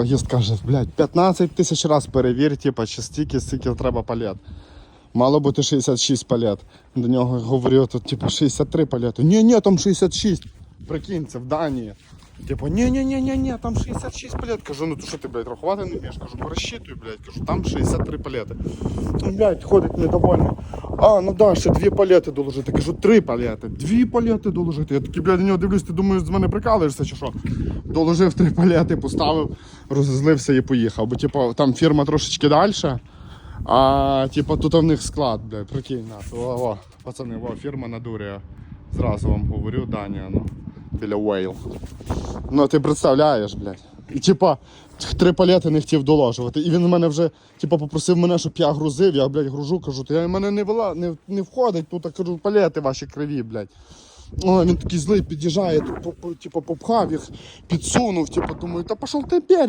Логіст каже, блядь, 15 тисяч раз перевір, типа, чи стільки, стільки треба палет. Мало бути 66 палет. До нього говорю, тут типу 63 палети. Ні, ні, там 66. Прикинь, це в Данії. Типу, ні, ні, ні, ні, ні, там 66 палет. Кажу, ну то що ти, блядь, рахувати не вмієш? Кажу, порозчитуй, блядь, кажу, там 63 палети. Ну, блядь, ходить недовольний. А, ну да, ще дві палети доложити. Кажу, три палети. Дві палети доложити. Я такий, блядь, на нього дивлюсь, ти думаєш, з мене прикалуєшся чи що? Доложив три палети, поставив, розозлився і поїхав. Бо, типу, там фірма трошечки далі. А типа тут в них склад, блядь, прикинь нас. О, о, пацани, о, фірма надурює. Зразу вам говорю, Данія, ну, біля Вейл. Ну ти представляєш, блядь. І типа три палети не хотів доложувати. І він мене вже типа, попросив мене, щоб я грузив. Я, блядь, гружу, кажу, то я мене не вела, не, не входить, тут я кажу, палети ваші криві, блядь. О, він такий злий під'їжджає, по- типу, попхав їх, підсунув, типу, думаю, та пішов ти перів.